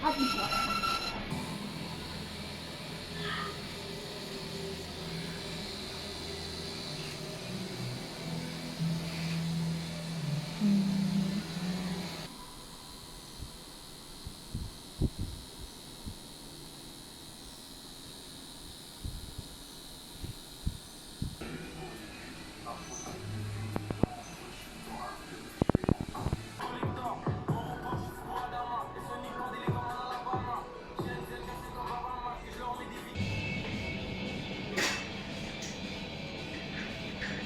他不喜。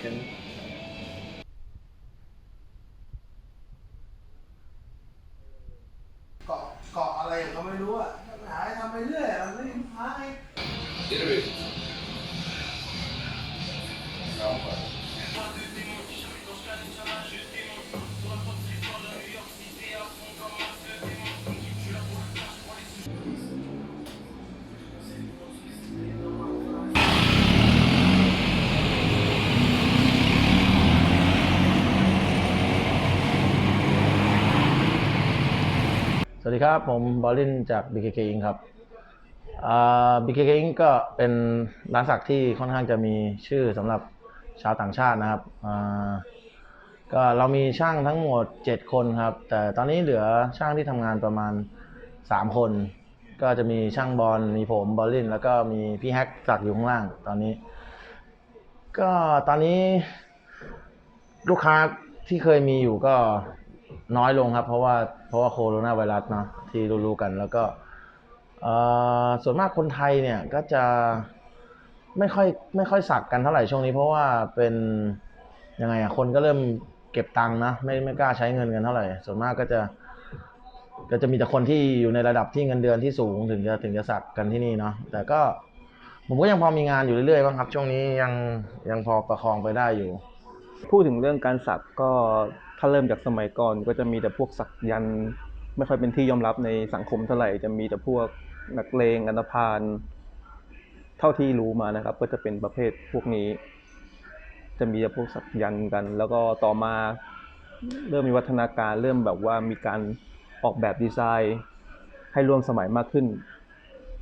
Tym roku? เกาะเกาะอะไรเขาไม่รู้อะหาทำไปเรื่อยอะมันไม่มีพา วัสดีครับ ผมบอลลินจาก BKK Inc. ครับอ่า BKK Inc. ก็เป็นร้านสักที่ค่อนข้างจะมีชื่อสำหรับชาวต่างชาตินะครับก็เรามีช่างทั้งหมด 7 คนครับ แต่ตอนนี้เหลือช่างที่ทำงานประมาณ 3 คน ก็จะมีช่างบอล มีผมบอลลิน แล้วก็มีพี่แฮกสักอยู่ข้างล่างตอนนี้ ก็ตอนนี้ลูกค้าที่เคยมีอยู่ก็ น้อยลงครับ เพราะว่าเพราะว่าโคโรนาไวรัสเนาะที่รู้ๆกันแล้วก็ส่วนมากคนไทยเนี่ยก็จะไม่ค่อยไม่ค่อยสักกันเท่าไหร่ช่วงนี้ เพราะว่าเป็นยังไงอะคนก็เริ่มเก็บตังค์นะไม่ไม่กล้าใช้เงินกันเท่าไหร่ ส่วนมากก็จะ ก็จะมีแต่คนที่อยู่ในระดับที่เงินเดือนที่สูงถึงจะถึงจะสักกันที่นี่เนาะแต่ก็ผมก็ยังพอมีงานอยู่เรื่อยๆบ้างครับ ช่วงนี้ยังยังพอประคองไปได้อยู่ พูดถึงเรื่องการสักก็ถ้าเริ่มจากสมัยก่อนก็จะมีแต่พวกสักยันต์ไม่ค่อยเป็นที่ยอมรับในสังคมเท่าไหร่จะมีแต่พวกนักเลงอันธพาลเท่าที่รู้มานะครับ ก็จะเป็นประเภทพวกนี้ จะมีแต่พวกสักยันต์กัน แล้วก็ต่อมาเริ่มมีวัฒนาการเริ่มแบบว่ามีการออกแบบดีไซน์ ให้ร่วมสมัยมากขึ้น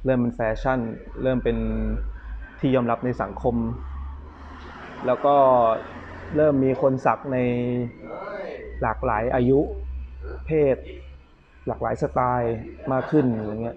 เริ่มเป็นแฟชั่น เริ่มเป็นที่ยอมรับในสังคม แล้วก็ เริ่มมีคนสักในหลากหลายอายุเพศ หลากหลายสไตล์มากขึ้นอย่างเงี้ย